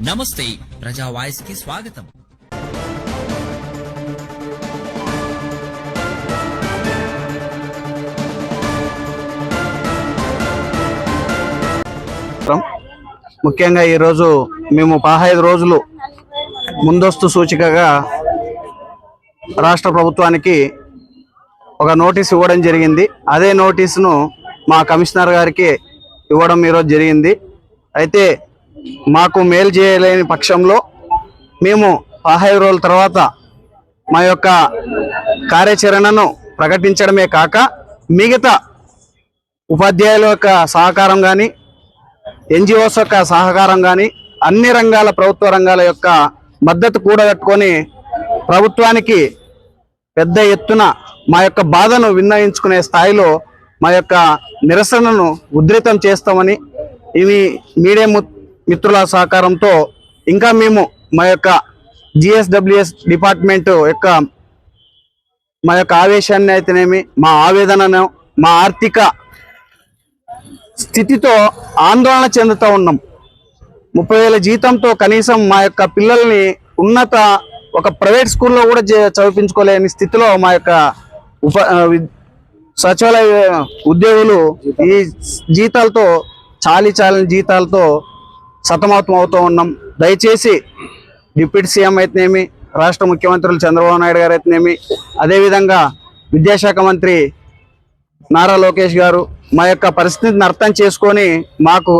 నమస్తే ప్రజా వాయిస్కి స్వాగతం. ముఖ్యంగా ఈరోజు మేము పదహైదు రోజులు ముందస్తు సూచికగా రాష్ట్ర ప్రభుత్వానికి ఒక నోటీస్ ఇవ్వడం జరిగింది. అదే నోటీసును మా కమిషనర్ గారికి ఇవ్వడం ఈరోజు జరిగింది. అయితే మాకు మేలు చేయలేని పక్షంలో మేము పదహైదు రోజుల తర్వాత మా యొక్క కార్యాచరణను ప్రకటించడమే కాక మిగతా ఉపాధ్యాయుల యొక్క సహకారం కానీ ఎన్జిఓస్ యొక్క సహకారం కానీ అన్ని రంగాల ప్రభుత్వ రంగాల యొక్క మద్దతు కూడగట్టుకొని ప్రభుత్వానికి పెద్ద ఎత్తున మా యొక్క బాధను విన్నయించుకునే స్థాయిలో మా యొక్క నిరసనను ఉధృతం చేస్తామని ఇవి మీడియా మిత్రుల సహకారంతో ఇంకా మేము మా యొక్క జిఎస్డబ్ల్యూఎస్ డిపార్ట్మెంట్ యొక్క మా యొక్క ఆవేశాన్ని అయితేనేమి మా ఆవేదనను మా ఆర్థిక స్థితితో ఆందోళన చెందుతూ ఉన్నాం. ముప్పై వేల జీతంతో కనీసం మా యొక్క పిల్లల్ని ఉన్నత ఒక ప్రైవేట్ స్కూల్లో కూడా చదివించుకోలేని స్థితిలో మా యొక్క ఉప సచివాలయ ఉద్యోగులు ఈ జీతాలతో చాలి చాలని జీతాలతో సతమతం అవుతూ ఉన్నాం. దయచేసి డిప్యూటీ సీఎం అయితేనేమి రాష్ట్ర ముఖ్యమంత్రులు చంద్రబాబు నాయుడు గారు అయితేనేమి అదేవిధంగా విద్యాశాఖ మంత్రి నారా లోకేష్ గారు మా యొక్క పరిస్థితిని అర్థం చేసుకొని మాకు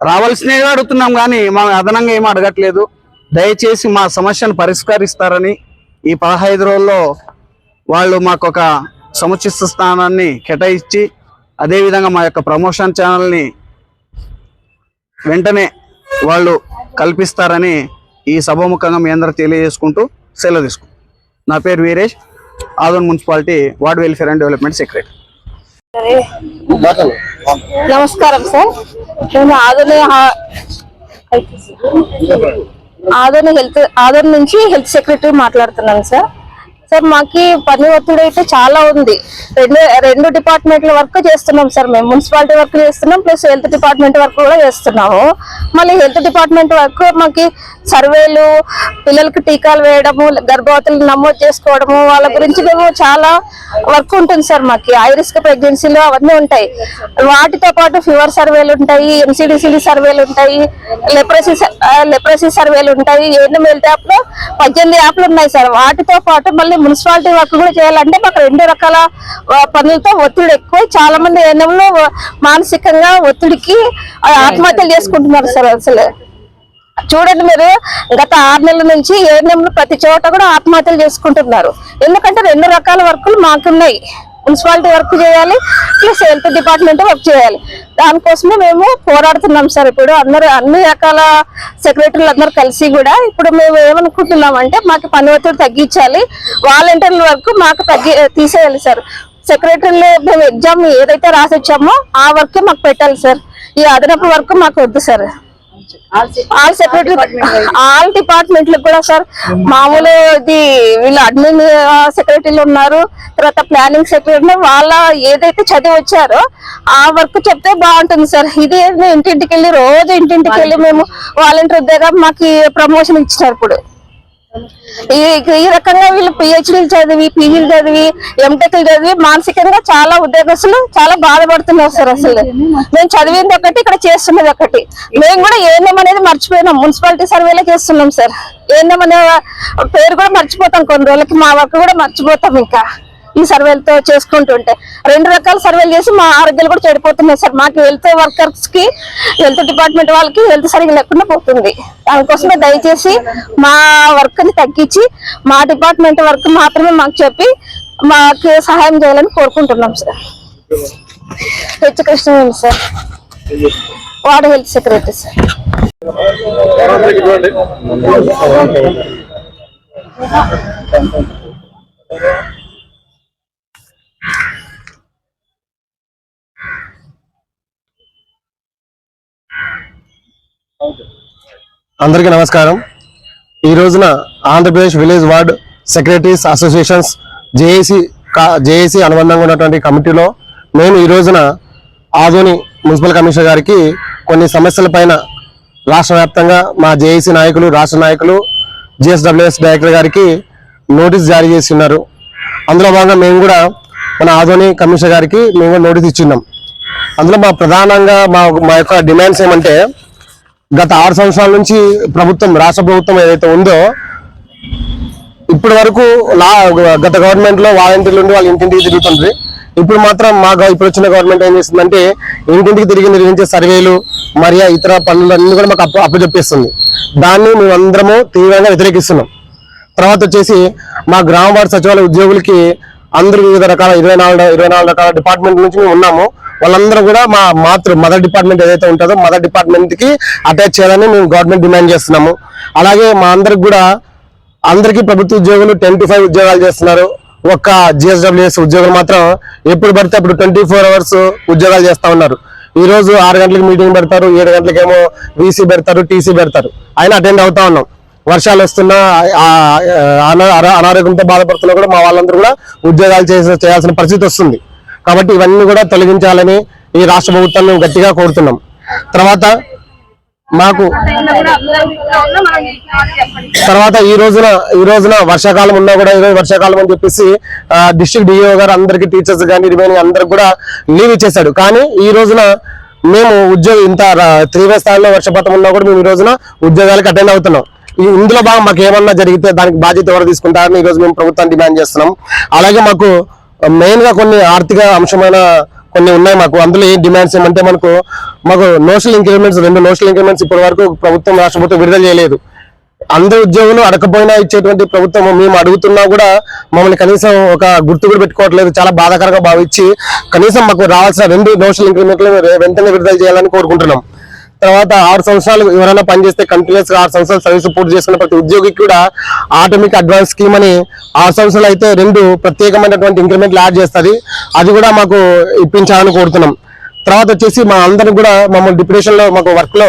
రావాల్సినవి అడుగుతున్నాం కానీ మా అదనంగా ఏం అడగట్లేదు. దయచేసి మా సమస్యను పరిష్కరిస్తారని ఈ పదహైదు రోజుల్లో వాళ్ళు మాకు ఒక సముచిత స్థానాన్ని కేటాయించి అదేవిధంగా మా యొక్క ప్రమోషన్ ఛానల్ని వెంటనే వాళ్ళు కల్పిస్తారని ఈ సభాముఖంగా మీ అందరూ తెలియజేసుకుంటూ సెలవు తీసుకుంటాం నా పేరు Veeresh Adoni municipality ward welfare and development secretary. నమస్కారం సార్. నేను ఆదోని హా- ఆదోని హెల్త్ ఆదోని నుంచి హెల్త్ సెక్రటరీ మాట్లాడుతున్నాను సార్. సార్ మాకి పని ఒత్తిడి అయితే చాలా ఉంది. రెండు రెండు డిపార్ట్మెంట్ల వర్క్ చేస్తున్నాం సార్. మేము మున్సిపాలిటీ వర్క్ చేస్తున్నాం ప్లస్ హెల్త్ డిపార్ట్మెంట్ వర్క్ కూడా చేస్తున్నాము. మళ్ళీ హెల్త్ డిపార్ట్మెంట్ వర్క్ మాకి సర్వేలు పిల్లలకి టీకాలు వేయడము గర్భవతులు నమోదు చేసుకోవడము వాళ్ళ గురించి మేము చాలా వర్క్ ఉంటుంది సార్ మాకు. హై రిస్క్ ప్రెగ్నెన్సీలు అవన్నీ ఉంటాయి. వాటితో పాటు ఫీవర్ సర్వేలు ఉంటాయి ఎంసీడీసీడీ సర్వేలు ఉంటాయి లెప్రసీ లెప్రసీ సర్వేలు ఉంటాయి. ఏఎన్ఎం యాప్లో పద్దెనిమిది యాప్లు ఉన్నాయి సార్. వాటితో పాటు మళ్ళీ మున్సిపాలిటీ వర్క్ కూడా చేయాలంటే మాకు రెండు రకాల పనులతో ఒత్తిడి ఎక్కువ. చాలా మంది ఏఎన్ఎంలో మానసికంగా ఒత్తిడికి ఆత్మహత్యలు చేసుకుంటున్నారు సార్ అసలు. చూడండి మీరు గత ఆరు నెలల నుంచి ఏఎన్ఎంలు ప్రతి చోట కూడా ఆత్మహత్యలు చేసుకుంటున్నారు. ఎందుకంటే రెండు రకాల వర్కులు మాకున్నాయి. మున్సిపాలిటీ వర్క్ చేయాలి ప్లస్ హెల్త్ డిపార్ట్మెంట్ వర్క్ చేయాలి. దానికోసమే మేము పోరాడుతున్నాం సార్ ఇప్పుడు. అందరూ అన్ని రకాల సెక్రటరీలు అందరూ కలిసి కూడా ఇప్పుడు మేము ఏమనుకుంటున్నాం అంటే మాకు పని ఒత్తిడి తగ్గించాలి. వాలంటీర్ల వర్క్ మాకు తగ్గి తీసేయాలి సార్. సెక్రటరీలు మేము ఎగ్జామ్ ఏదైతే రాసి వచ్చామో ఆ వర్క్ మాకు పెట్టాలి సార్. ఈ అదనపు వర్క్ మాకు వద్దు సార్. ఆల్ సెక్రటరీ ఆల్ డిపార్ట్మెంట్లకు కూడా సార్ మామూలు ఇది వీళ్ళు అడ్మిన్ సెక్రటరీలు ఉన్నారు. తర్వాత ప్లానింగ్ సెక్రటరీ వాళ్ళ ఏదైతే చదివి వచ్చారో ఆ వర్క్ చెప్తే బాగుంటుంది సార్ ఇది ఇంటింటికి వెళ్ళి రోజు ఇంటింటికి వెళ్ళి మేము వాలంటీర్ ఉద్యోగం మాకు ప్రమోషన్ ఇచ్చినారు ఇప్పుడు. ఈ ఈ రకంగా వీళ్ళు పిహెచ్డీలు చదివి పీజీలు చదివి ఎంటెక్లు చదివి మానసికంగా చాలా ఉద్యోగస్తులు చాలా బాధపడుతున్నారు సార్ అసలు. మేము చదివింది ఒకటి ఇక్కడ చేస్తున్నది ఒకటి. మేము కూడా ఏఎన్ఎం అనేది మర్చిపోయినాం. మున్సిపాలిటీ సర్వేలో చేస్తున్నాం సార్. ఏఎన్ఎం అనే పేరు కూడా మర్చిపోతాం. కొన్ని రోజులకి మా వర్క్ కూడా మర్చిపోతాం ఇంకా. ఈ సర్వేలతో చేసుకుంటుంటే. రెండు రకాల సర్వేలు చేసి మా ఆరోగ్యాలు కూడా చెడిపోతున్నాయి సార్. మాకు హెల్త్ వర్కర్స్కి హెల్త్ డిపార్ట్మెంట్ వాళ్ళకి హెల్త్ సరిగ్గా లేకుండా పోతుంది. దానికోసమే దయచేసి మా వర్క్ని తగ్గించి మా డిపార్ట్మెంట్ వర్క్ మాత్రమే మాకు చెప్పి మాకు సహాయం చేయాలని కోరుకుంటున్నాం sir. H Krishna sir. Ward health secretary sir. అందరికీ నమస్కారం. ఈ రోజున Andhra Pradesh village ward secretaries associations JAC JAC అనుబంధంగా ఉన్నటువంటి కమిటీలో మేము ఈ రోజున ఆదోని మున్సిపల్ కమిషనర్ గారికి కొన్ని సమస్యల పైన రాష్ట్ర వ్యాప్తంగా మా జేఏసీ నాయకులు రాష్ట్ర నాయకులు జిఎస్డబ్ల్యూఎస్ డైరెక్టర్ గారికి నోటీస్ జారీ చేసి ఉన్నారు. అందులో భాగంగా మేము కూడా మన ఆదోని కమిషనర్ గారికి మేము నోటీస్ ఇచ్చిన్నాం అందులో మా ప్రధానంగా మా మా యొక్క డిమాండ్స్ ఏమంటే గత ఆరు సంవత్సరాల నుంచి ప్రభుత్వం రాష్ట్ర ప్రభుత్వం ఏదైతే ఉందో ఇప్పటి వరకు గత గవర్నమెంట్లో వాలంటీర్లు ఉండి వాళ్ళ ఇంటింటికి తిరుగుతుంది ఇప్పుడు మాత్రం మా ఇప్పుడు వచ్చిన గవర్నమెంట్ ఏం చేస్తుందంటే ఇంటింటికి తిరిగి నిర్వహించే సర్వేలు మరియు ఇతర పనులన్నీ కూడా మాకు అప్పు అప్పచెప్పేస్తుంది. దాన్ని మేమందరము తీవ్రంగా వ్యతిరేకిస్తున్నాం. తర్వాత వచ్చేసి మా గ్రామ వార్డు సచివాలయ ఉద్యోగులకి అందరూ వివిధ రకాల ఇరవై నాలుగు ఇరవై నాలుగు రకాల డిపార్ట్మెంట్ నుంచి మేము ఉన్నాము. వాళ్ళందరూ కూడా మా మాతృ మదర్ డిపార్ట్మెంట్ ఏదైతే ఉంటుందో మదర్ డిపార్ట్మెంట్కి అటాచ్ చేయాలని మేము గవర్నమెంట్ డిమాండ్ చేస్తున్నాము. అలాగే మా అందరికి కూడా అందరికీ ప్రభుత్వ ఉద్యోగులు టెన్ టు ఫైవ్ ఉద్యోగాలు చేస్తున్నారు. ఒక్క జిఎస్డబ్ల్యూఎస్ ఉద్యోగులు మాత్రం ఎప్పుడు పడితే అప్పుడు ట్వంటీ ఫోర్ అవర్స్ ఉద్యోగాలు చేస్తూ ఉన్నారు. ఈ రోజు ఆరు గంటలకు మీటింగ్ పెడతారు ఏడు గంటలకేమో వీసీ పెడతారు టీసీ పెడతారు. అయినా అటెండ్ అవుతా ఉన్నాం. వర్షాలు వస్తున్నా అనారోగ్యంతో బాధపడుతున్నా కూడా మా వాళ్ళందరూ కూడా ఉద్యోగాలు చేసే చేయాల్సిన పరిస్థితి వస్తుంది. కాబట్టి ఇవన్నీ కూడా తొలగించాలని ఈ రాష్ట్ర ప్రభుత్వాన్ని గట్టిగా కోరుతున్నాం. తర్వాత మాకు తర్వాత ఈ రోజున ఈ రోజున వర్షాకాలం ఉన్నా కూడా ఈరోజు వర్షాకాలం అని చెప్పేసి డిస్ట్రిక్ట్ డిఓ గారు అందరికి టీచర్స్ కానీ రిమైనింగ్ అందరికి కూడా లీవ్ ఇచ్చేశాడు కానీ ఈ రోజున మేము ఉద్యోగం ఇంత తీవ్ర స్థాయిలో వర్షపాతం ఉన్నా కూడా మేము ఈ రోజున ఉద్యోగాలకు అటెండ్ అవుతున్నాం. ఈ ఇందులో బాగా మాకు ఏమన్నా జరిగితే దానికి బాధ్యత ఎవరు తీసుకుంటారని ఈ రోజు మేము ప్రభుత్వాన్ని డిమాండ్ చేస్తున్నాం. అలాగే మాకు మెయిన్గా కొన్ని ఆర్థిక అంశమైన కొన్ని ఉన్నాయి మాకు. అందులో ఏం డిమాండ్స్ ఏమంటే మనకు మాకు నోషల్ ఇంక్రిమెంట్స్ రెండు నోషల్ ఇంక్రిమెంట్స్ ఇప్పటి వరకు ప్రభుత్వం రాష్ట్ర ప్రభుత్వం విడుదల చేయలేదు. అందరు ఉద్యోగులు అడకపోయినా ఇచ్చేటువంటి ప్రభుత్వం మేము అడుగుతున్నా కూడా మమ్మల్ని కనీసం ఒక గుర్తు కూడా పెట్టుకోవట్లేదు. చాలా బాధాకరంగా భావించి కనీసం మాకు రావాల్సిన రెండు నోషల్ ఇంక్రిమెంట్లు వెంటనే విడుదల చేయాలని కోరుకుంటున్నాం. తర్వాత ఆరు సంవత్సరాలు ఎవరైనా పనిచేస్తే కంటిన్యూస్గా ఆరు సంవత్సరాలు సర్వీస్ పూర్తి చేసుకున్న ప్రతి ఉద్యోగికి కూడా ఆటోమిక్ అడ్వాన్స్ స్కీమ్ అని ఆరు సంవత్సరాలు అయితే రెండు ప్రత్యేకమైనటువంటి ఇంక్రిమెంట్లు యాడ్ చేస్తుంది. అది కూడా మాకు ఇప్పించాలని కోరుతున్నాం. తర్వాత వచ్చేసి మా అందరికి కూడా మమ్మల్ని డిప్రెషన్లో మాకు వర్క్లో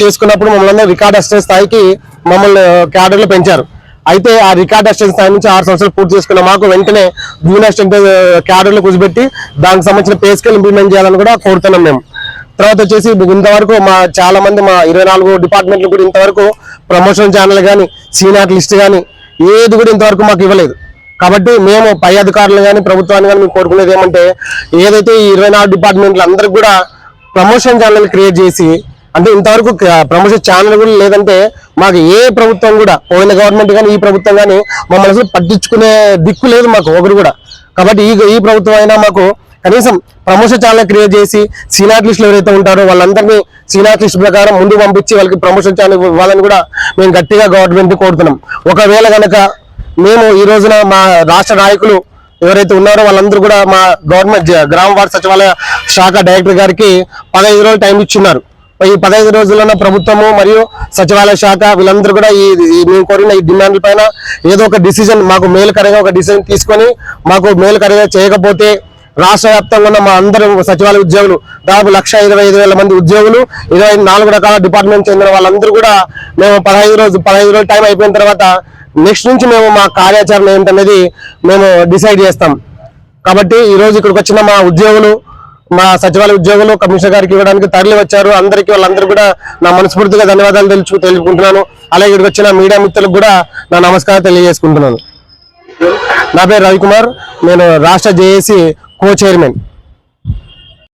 చేసుకున్నప్పుడు మమ్మల్ని అందరూ రికార్డ్ అసిస్టెంట్ స్థాయికి మమ్మల్ని క్యాడర్లో పెంచారు. అయితే ఆ రికార్డ్ అసిస్టెంట్ స్థాయి నుంచి ఆరు సంవత్సరాలు పూర్తి చేసుకున్న మాకు వెంటనే జూనియర్ అసిస్టెంట్ క్యాడర్లో కూర్చోబెట్టి దానికి సంబంధించిన పే స్కేల్ ఇంప్లిమెంట్ చేయాలని కూడా కోరుతున్నాం మేము. తర్వాత వచ్చేసి ఇంతవరకు మా చాలా మంది మా ఇరవై నాలుగు డిపార్ట్మెంట్లు కూడా ఇంతవరకు ప్రమోషన్ ఛానల్ కానీ సీనియర్ లిస్ట్ కానీ ఏది కూడా ఇంతవరకు మాకు ఇవ్వలేదు. కాబట్టి మేము పై అధికారులు కానీ ప్రభుత్వాన్ని కానీ మేము కోరుకునేది ఏమంటే ఏదైతే ఈ ఇరవై నాలుగు డిపార్ట్మెంట్లు అందరికి కూడా ప్రమోషన్ ఛానల్ క్రియేట్ చేసి అంటే ఇంతవరకు ప్రమోషన్ ఛానల్ కూడా లేదంటే మాకు ఏ ప్రభుత్వం కూడా పోయిన గవర్నమెంట్ కానీ ఈ ప్రభుత్వం కానీ మమ్మల్ని పట్టించుకునే దిక్కు లేదు మాకు ఒకరు కూడా. కాబట్టి ఈ ఈ ప్రభుత్వం అయినా మాకు కనీసం ప్రమోషన్ ఛానల్ క్రియేట్ చేసి సీనియర్ లిస్టులు ఎవరైతే ఉంటారో వాళ్ళందరినీ సీనియర్ లిస్ట్ ప్రకారం ముందు పంపించి వాళ్ళకి ప్రమోషన్ ఛానల్ ఇవ్వాలని కూడా మేము గట్టిగా గవర్నమెంట్ కోరుతున్నాం. ఒకవేళ కనుక మేము ఈ రోజున మా రాష్ట్ర నాయకులు ఎవరైతే ఉన్నారో వాళ్ళందరూ కూడా మా గవర్నమెంట్ గ్రామ వార్డు సచివాలయ శాఖ డైరెక్టర్ గారికి పదహైదు రోజులు టైం ఇచ్చున్నారు. ఈ పదహైదు రోజుల్లో ప్రభుత్వము మరియు సచివాలయ శాఖ వీళ్ళందరూ కూడా ఈ ఈ మేము కోరిన ఈ డిమాండ్ల పైన ఏదో ఒక డిసిజన్ మాకు మేలుకరంగా ఒక డిసిజన్ తీసుకొని మాకు మేలుకరంగా చేయకపోతే రాష్ట్ర వ్యాప్తంగా ఉన్న మా అందరం సచివాలయ ఉద్యోగులు దాదాపు లక్ష ఇరవై ఐదు వేల మంది ఉద్యోగులు ఇరవై నాలుగు రకాల డిపార్ట్మెంట్ చెందిన వాళ్ళందరూ కూడా మేము పదహైదు రోజు పదహైదు రోజులు టైం అయిపోయిన తర్వాత నెక్స్ట్ నుంచి మేము మా కార్యాచరణ ఏంటనేది మేము డిసైడ్ చేస్తాం. కాబట్టి ఈరోజు ఇక్కడికి వచ్చిన మా ఉద్యోగులు మా సచివాలయ ఉద్యోగులు కమిషనర్ గారికి ఇవ్వడానికి తరలి వచ్చారు. అందరికీ వాళ్ళందరూ కూడా నా మనస్ఫూర్తిగా ధన్యవాదాలు తెలుసు తెలుపుకుంటున్నాను. అలాగే ఇక్కడికి వచ్చిన మీడియా మిత్రులకు కూడా నా నమస్కారం తెలియజేసుకుంటున్నాను. నా పేరు రవికుమార్. నేను రాష్ట్ర జేఏసీ కో చైర్మన్